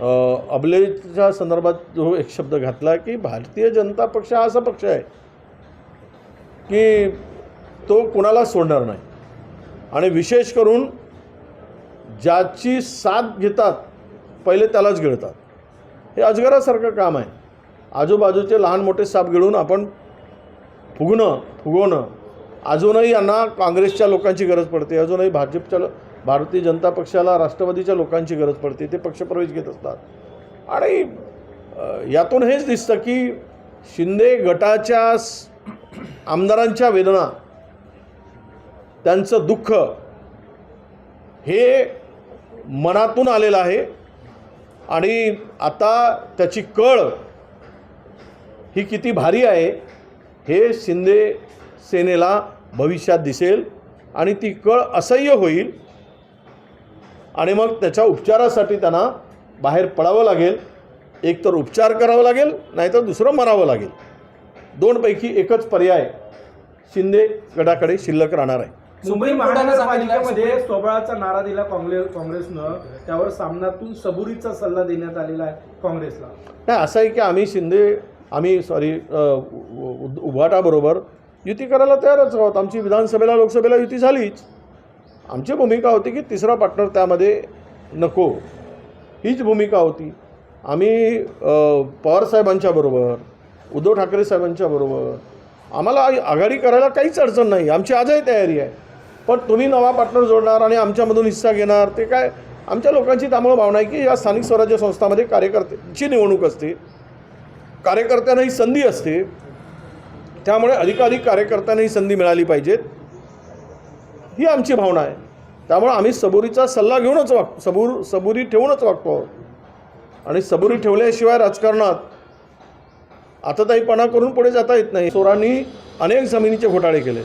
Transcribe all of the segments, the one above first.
अबलेच्या संदर्भात जो एक शब्द घातला की भारतीय जनता पक्ष हा असा पक्ष आहे की तो कुणाला सोडणार नाही. आणि विशेष करून ज्याची साथ घेतात पहिले त्यालाच गिळतात. हे अजगरासारखं काम आहे. आजूबाजूचे लहान मोठे साप गिळून आपण फुगणं फुगवणं अजूनही यांना काँग्रेसच्या लोकांची गरज पडते अजूनही भाजपच्या भारतीय जनता पक्षाला राष्ट्रवादीच्या लोकांची गरज पडते ते पक्षप्रवेश घेत असतात. आणि यातून हेच दिसतं की शिंदे गटाच्या आमदारांच्या वेदना त्यांचं दुःख हे मनातून आलेलं आहे. आणि आता त्याची कळ ही किती भारी आहे हे शिंदे सेनेला भविष्यात दिसेल आणि ती कळ असह्य होईल. आणि मग त्याच्या उपचारासाठी त्यांना बाहेर पडावं लागेल. एक तर उपचार करावा लागेल नाहीतर दुसरं मरावं लागेल. दोनपैकी एकच पर्याय शिंदे गटाकडे शिल्लक राहणार आहे. मुंबई महानगरपालिकेमध्ये स्वबळाचा नारा दिला काँग्रेस काँग्रेसनं. त्यावर सामनातून सबुरीचा सल्ला देण्यात आलेला आहे काँग्रेसला. नाही असं आहे की आम्ही शिंदे आम्ही सॉरी उभाटाबरोबर युती करायला तयारच आहोत. आमची विधानसभेला लोकसभेला युती झालीच. आमची भूमिका होती की तिसरा पार्टनर त्यामध्ये नको. हीच भूमिका होती. आम्ही पवारसाहेबांच्या बरोबर उद्धव ठाकरे साहेबांच्या बरोबर आम्हाला आघाडी करायला काहीच अडचण नाही. आमची आजही तयारी आहे. पण तुम्ही नवा पार्टनर जोडणार आणि आमच्यामधून हिस्सा घेणार ते काय? आमच्या लोकांची त्यामुळे भावना आहे की या स्थानिक स्वराज्य संस्थामध्ये कार्यकर्त्यांची निवडणूक असते. कार्यकर्त्यांना ही संधी असते. त्यामुळे अधिकाधिक कार्यकर्त्यांना ही संधी मिळाली पाहिजेत. ही आमची भावना आहे. त्यामुळे आम्ही सबुरीचा सल्ला घेऊनच वाग सबूर सबुरी ठेवूनच वागतो. आहोत आणि सबुरी ठेवल्याशिवाय राजकारणात आताताईपणा करून पुढे जाता येत नाही. चोरांनी अनेक जमिनीचे घोटाळे केले.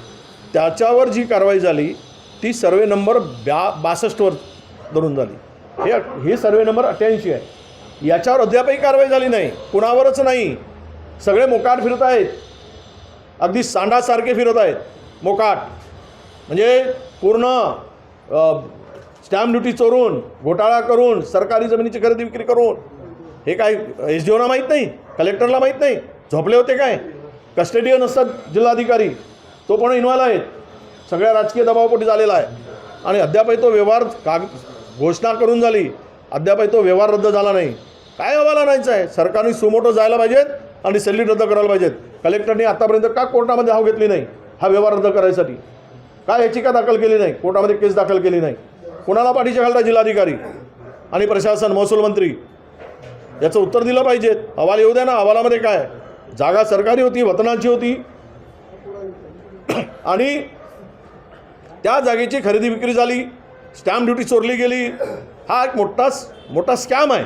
त्याच्यावर जी कारवाई झाली ती सर्वे नंबर ब्या बासष्टवर धरून झाली. हे हे सर्वे नंबर अठ्ठ्याऐंशी आहे. याच्यावर अद्यापही कारवाई झाली नाही. कुणावरच नाही. सगळे मोकाट फिरत आहेत. अगदी सांडासारखे फिरत आहेत. मोकाट. म्हणजे पूर्ण स्टॅम्प ड्युटी चोरून घोटाळा करून सरकारी जमिनीची खरेदी विक्री करून हे काय एस डी ओना माहीत नाही? कलेक्टरला माहीत नाही? झोपले होते काय? कस्टडियन असतात जिल्हाधिकारी. तो पण इन्व्हॉल्व आहे सगळ्या राजकीय दबावापोटी झालेला आहे. आणि अद्यापही तो व्यवहार काग घोषणा करून झाली. अद्यापही तो व्यवहार रद्द झाला नाही. काय हवाला नाहीच आहे? सरकारने सुमोटो जायला पाहिजेत आणि सल्ली रद्द करायला पाहिजेत. कलेक्टरने आतापर्यंत का कोर्टामध्ये हाव घेतली नाही? हा व्यवहार रद्द करायसाठी. का याचिका दाखल केली नाही? कोर्टामध्ये केस दाखल केली नाही. कोणाला पाठीशी घालता जिल्हाधिकारी आणि प्रशासन महसूल मंत्री? याचं उत्तर दिलं पाहिजेत अहवाल येऊ द्या ना. अहवालामध्ये काय? जागा सरकारी होती वतनाची होती. आणि त्या जागेची खरेदी विक्री झाली. स्टॅम्प ड्युटी चोरली गेली. हा एक मोठा मोठा स्कॅम आहे.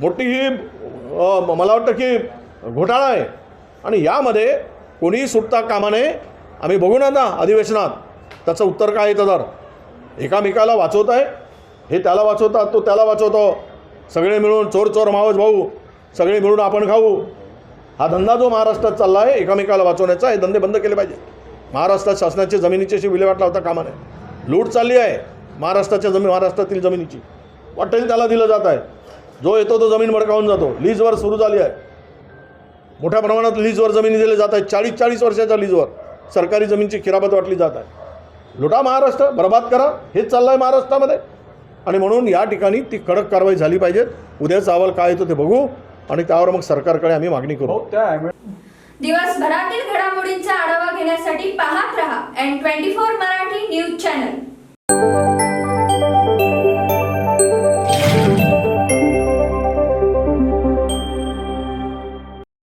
मोठी ही मला वाटतं की घोटाळा आहे. आणि यामध्ये कोणीही सुटता कामा नये आम्ही बघू ना अधिवेशनात. त्याचं उत्तर काय येतं तर? एकामेकाला वाचवत आहे. हे त्याला वाचवतात तो त्याला वाचवतो. सगळे मिळून चोर चोर मावस भाऊ सगळे मिळून आपण खाऊ. हा धंदा जो महाराष्ट्रात चालला आहे एकामेकाला वाचवण्याचा हे धंदे बंद केले पाहिजे. महाराष्ट्रात शासनाच्या जमिनीची अशी विल्हेवाट लावता कामा नये. लूट चालली आहे महाराष्ट्राच्या जमीन महाराष्ट्रातील जमिनीची. वाटेल त्याला दिलं जात आहे. जो येतो तो जमीन भडकावून जातो. लीजवर सुरू झाली आहे. मोठ्या प्रमाणात लीजवर जमिनी दिल्या जात आहेत. चाळीस चाळीस वर्षाच्या लीजवर. सरकारी जमीनची खिरापत वाटली जात आहे. लुटा महाराष्ट्र बर्बाद करा. हेच चाललं आहे महाराष्ट्रामध्ये. आणि म्हणून या ठिकाणी ती कडक कारवाई झाली पाहिजे. उद्याचा अहवाल काय येतो ते बघू. आणि त्यावर मग सरकारकडे आम्ही मागणी करू. त्या दिवसभरातील घडामोडींचा आढावा घेण्यासाठी पाहत रहा N twenty four Marathi news channel.